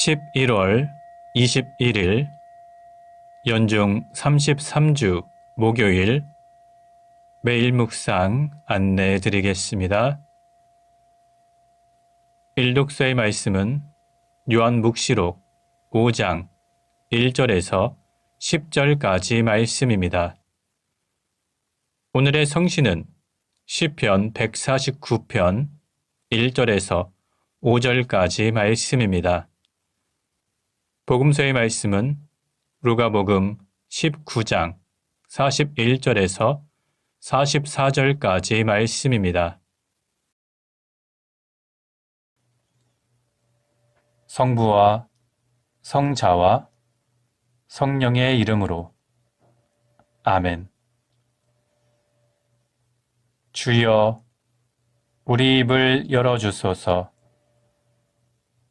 11월 21일 연중 33주 목요일 매일 묵상 안내해 드리겠습니다. 일독서의 말씀은 요한 묵시록 5장 1절에서 10절까지 말씀입니다. 오늘의 성신은 시편 149편 1절에서 5절까지 말씀입니다. 복음서의 말씀은 루가복음 19장 41절에서 44절까지 말씀입니다. 성부와 성자와 성령의 이름으로 아멘. 주여 우리 입을 열어주소서.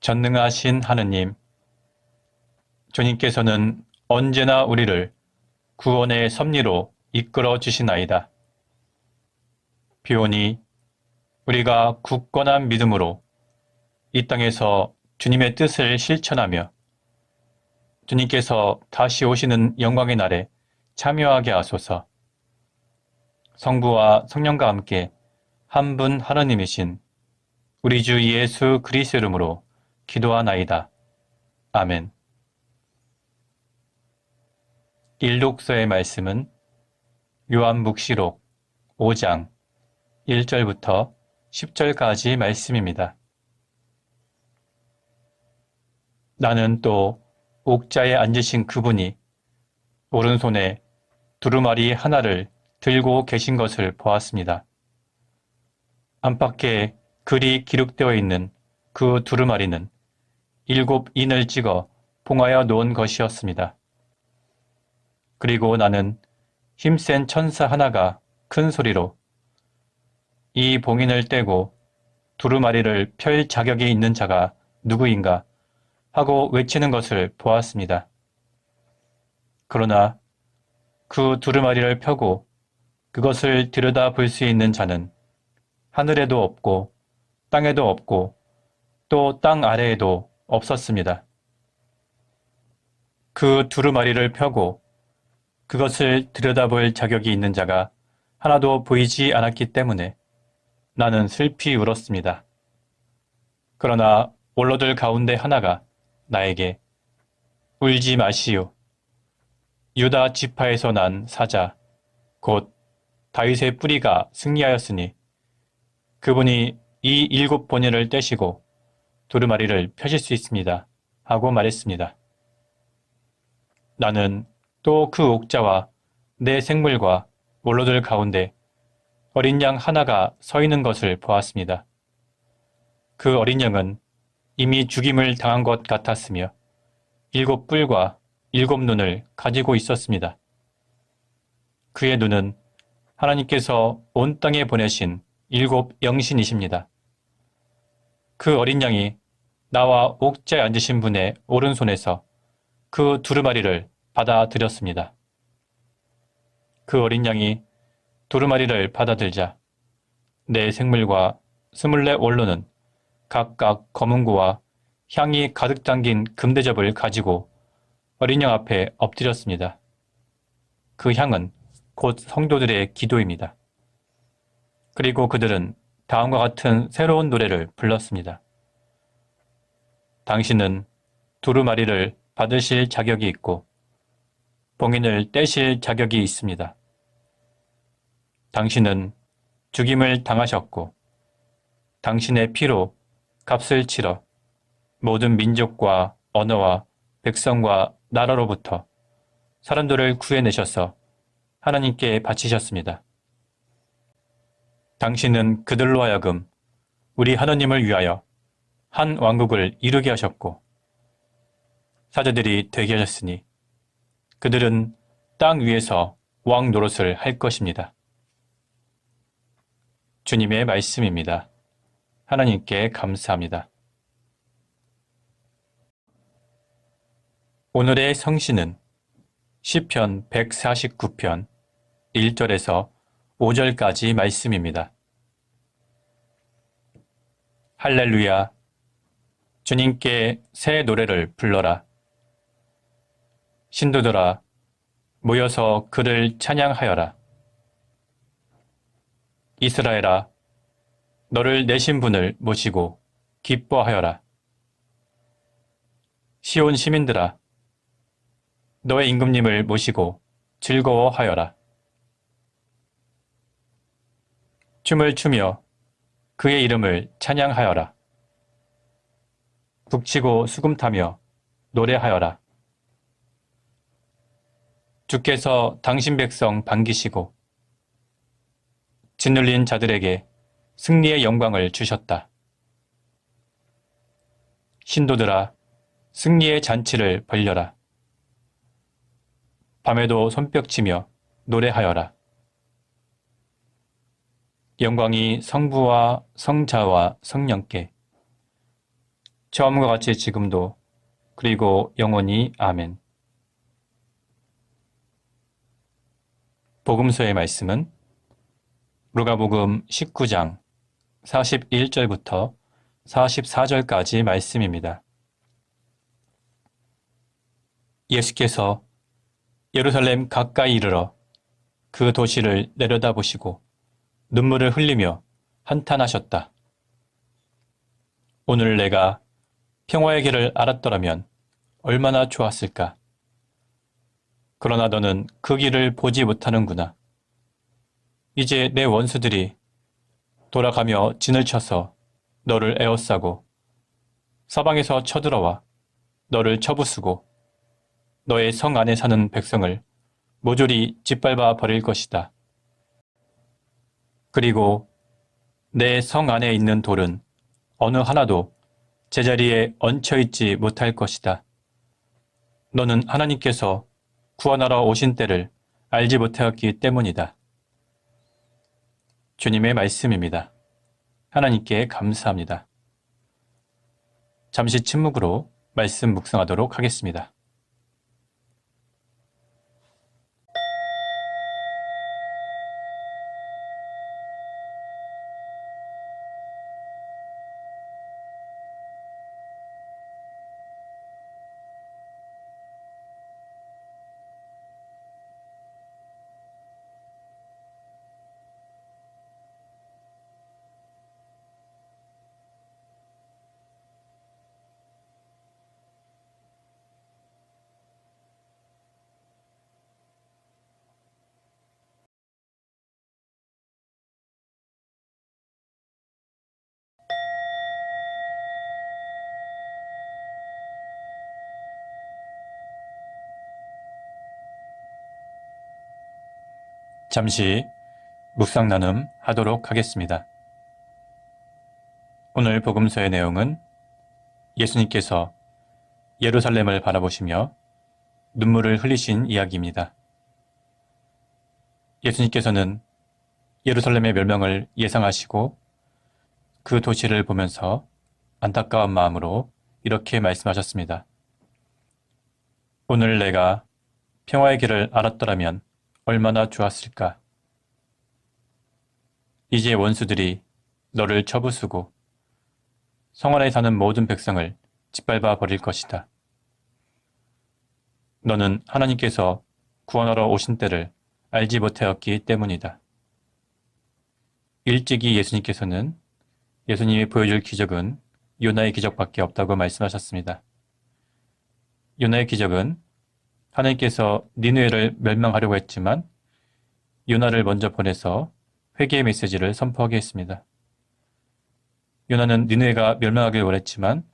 전능하신 하느님, 주님께서는 언제나 우리를 구원의 섭리로 이끌어 주시나이다. 비오니 우리가 굳건한 믿음으로 이 땅에서 주님의 뜻을 실천하며 주님께서 다시 오시는 영광의 날에 참여하게 하소서. 성부와 성령과 함께 한 분 하나님이신 우리 주 예수 그리스도 이름으로 기도하나이다. 아멘. 일독서의 말씀은 요한묵시록 5장 1절부터 10절까지 말씀입니다. 나는 또 옥자에 앉으신 그분이 오른손에 두루마리 하나를 들고 계신 것을 보았습니다. 안팎에 글이 기록되어 있는 그 두루마리는 일곱 인을 찍어 봉하여 놓은 것이었습니다. 그리고 나는 힘센 천사 하나가 큰 소리로 이 봉인을 떼고 두루마리를 펼 자격이 있는 자가 누구인가 하고 외치는 것을 보았습니다. 그러나 그 두루마리를 펴고 그것을 들여다 볼 수 있는 자는 하늘에도 없고 땅에도 없고 또 땅 아래에도 없었습니다. 그 두루마리를 펴고 그것을 들여다볼 자격이 있는 자가 하나도 보이지 않았기 때문에 나는 슬피 울었습니다. 그러나 원로들 가운데 하나가 나에게 울지 마시오. 유다 지파에서 난 사자, 곧 다윗의 뿌리가 승리하였으니 그분이 이 일곱 번연을 떼시고 두루마리를 펴실 수 있습니다. 하고 말했습니다. 나는 또 그 옥자와 내 생물과 원로들 가운데 어린 양 하나가 서 있는 것을 보았습니다. 그 어린 양은 이미 죽임을 당한 것 같았으며 일곱 뿔과 일곱 눈을 가지고 있었습니다. 그의 눈은 하나님께서 온 땅에 보내신 일곱 영신이십니다. 그 어린 양이 나와 옥자에 앉으신 분의 오른손에서 그 두루마리를 받아들였습니다. 그 어린 양이 두루마리를 받아들자 내 생물과 스물네 원로는 각각 검은고와 향이 가득 담긴 금대접을 가지고 어린 양 앞에 엎드렸습니다. 그 향은 곧 성도들의 기도입니다. 그리고 그들은 다음과 같은 새로운 노래를 불렀습니다. 당신은 두루마리를 받으실 자격이 있고 봉인을 떼실 자격이 있습니다. 당신은 죽임을 당하셨고 당신의 피로 값을 치러 모든 민족과 언어와 백성과 나라로부터 사람들을 구해내셔서 하나님께 바치셨습니다. 당신은 그들로 하여금 우리 하나님을 위하여 한 왕국을 이루게 하셨고 사제들이 되게 하셨으니 그들은 땅 위에서 왕 노릇을 할 것입니다. 주님의 말씀입니다. 하나님께 감사합니다. 오늘의 성신은 시편 149편 1절에서 5절까지 말씀입니다. 할렐루야. 주님께 새 노래를 불러라. 신도들아 모여서 그를 찬양하여라. 이스라엘아 너를 내신 분을 모시고 기뻐하여라. 시온 시민들아 너의 임금님을 모시고 즐거워하여라 춤을 추며 그의 이름을 찬양하여라. 북치고 수금 타며 노래하여라. 주께서 당신 백성 반기시고 짓눌린 자들에게 승리의 영광을 주셨다. 신도들아, 승리의 잔치를 벌려라. 밤에도 손뼉치며 노래하여라. 영광이 성부와 성자와 성령께 처음과 같이 지금도 그리고 영원히 아멘. 복음서의 말씀은 루가복음 19장 41절부터 44절까지 말씀입니다. 예수께서 예루살렘 가까이 이르러 그 도시를 내려다보시고 눈물을 흘리며 한탄하셨다. 오늘 내가 평화의 길을 알았더라면 얼마나 좋았을까. 그러나 너는 그 길을 보지 못하는구나. 이제 내 원수들이 돌아가며 진을 쳐서 너를 에워싸고 사방에서 쳐들어와 너를 쳐부수고 너의 성 안에 사는 백성을 모조리 짓밟아 버릴 것이다. 그리고 내 성 안에 있는 돌은 어느 하나도 제자리에 얹혀 있지 못할 것이다. 너는 하나님께서 구원하러 오신 때를 알지 못하였기 때문이다. 주님의 말씀입니다. 하나님께 감사합니다. 잠시 침묵으로 말씀 묵상하도록 하겠습니다. 잠시 묵상 나눔 하도록 하겠습니다. 오늘 복음서의 내용은 예수님께서 예루살렘을 바라보시며 눈물을 흘리신 이야기입니다. 예수님께서는 예루살렘의 멸망을 예상하시고 그 도시를 보면서 안타까운 마음으로 이렇게 말씀하셨습니다. 오늘 내가 평화의 길을 알았더라면 얼마나 좋았을까. 이제 원수들이 너를 쳐부수고 성 안에 사는 모든 백성을 짓밟아 버릴 것이다. 너는 하나님께서 구원하러 오신 때를 알지 못하였기 때문이다. 일찍이 예수님께서는 예수님이 보여줄 기적은 요나의 기적밖에 없다고 말씀하셨습니다. 요나의 기적은 하나님께서 니누에를 멸망하려고 했지만 요나를 먼저 보내서 회개의 메시지를 선포하게 했습니다. 요나는 니누에가 멸망하길 원했지만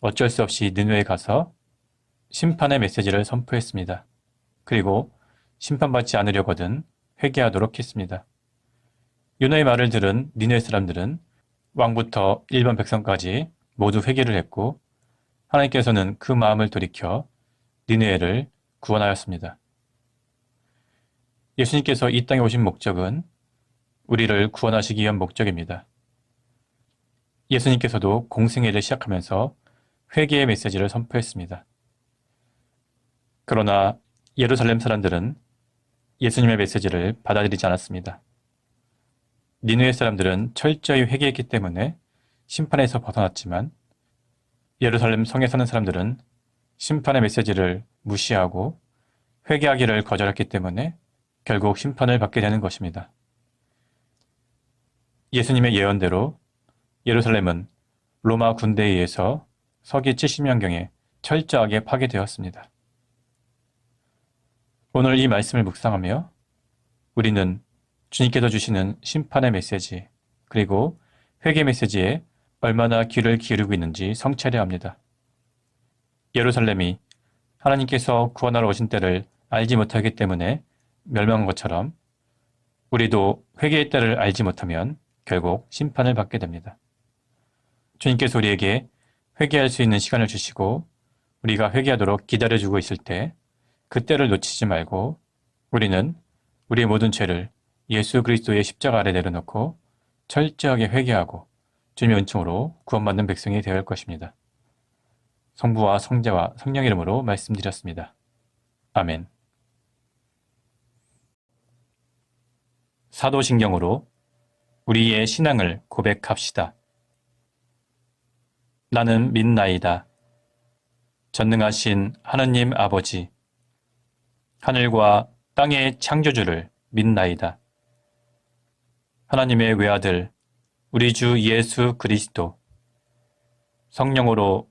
어쩔 수 없이 니누에 가서 심판의 메시지를 선포했습니다. 그리고 심판받지 않으려거든 회개하도록 했습니다. 요나의 말을 들은 니누의 사람들은 왕부터 일반 백성까지 모두 회개를 했고 하나님께서는 그 마음을 돌이켜 니느웨를 구원하였습니다. 예수님께서 이 땅에 오신 목적은 우리를 구원하시기 위한 목적입니다. 예수님께서도 공생애를 시작하면서 회개의 메시지를 선포했습니다. 그러나 예루살렘 사람들은 예수님의 메시지를 받아들이지 않았습니다. 니누의 사람들은 철저히 회개했기 때문에 심판에서 벗어났지만 예루살렘 성에 사는 사람들은 심판의 메시지를 무시하고 회개하기를 거절했기 때문에 결국 심판을 받게 되는 것입니다. 예수님의 예언대로 예루살렘은 로마 군대에 의해서 서기 70년경에 철저하게 파괴되었습니다. 오늘 이 말씀을 묵상하며 우리는 주님께서 주시는 심판의 메시지 그리고 회개 메시지에 얼마나 귀를 기울이고 있는지 성찰해야 합니다. 예루살렘이 하나님께서 구원하러 오신 때를 알지 못하기 때문에 멸망한 것처럼 우리도 회개의 때를 알지 못하면 결국 심판을 받게 됩니다. 주님께서 우리에게 회개할 수 있는 시간을 주시고 우리가 회개하도록 기다려주고 있을 때 그때를 놓치지 말고 우리는 우리의 모든 죄를 예수 그리스도의 십자가 아래 내려놓고 철저하게 회개하고 주님의 은총으로 구원받는 백성이 되어야 할 것입니다. 성부와 성자와 성령 이름으로 말씀드렸습니다. 아멘. 사도신경으로 우리의 신앙을 고백합시다. 나는 믿나이다. 전능하신 하느님 아버지, 하늘과 땅의 창조주를 믿나이다. 하나님의 외아들, 우리 주 예수 그리스도, 성령으로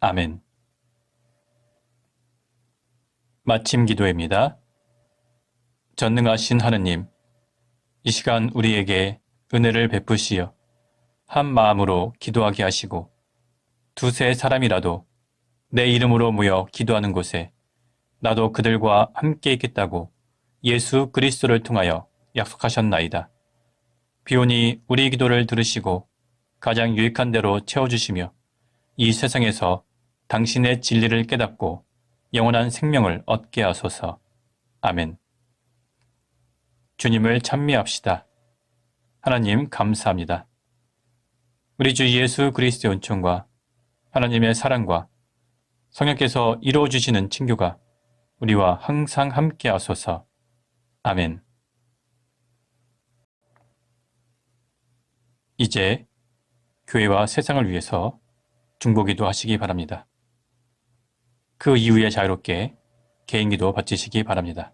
아멘. 마침 기도입니다. 전능하신 하느님, 이 시간 우리에게 은혜를 베푸시어 한 마음으로 기도하게 하시고 두세 사람이라도 내 이름으로 모여 기도하는 곳에 나도 그들과 함께 있겠다고 예수 그리스도를 통하여 약속하셨나이다. 비오니 우리 기도를 들으시고 가장 유익한 대로 채워주시며 이 세상에서 당신의 진리를 깨닫고 영원한 생명을 얻게 하소서. 아멘. 주님을 찬미합시다. 하나님 감사합니다. 우리 주 예수 그리스도의 은총과 하나님의 사랑과 성령께서 이루어 주시는 친교가 우리와 항상 함께 하소서. 아멘. 이제 교회와 세상을 위해서 중보기도 하시기 바랍니다. 그 이후에 자유롭게 개인기도 바치시기 바랍니다.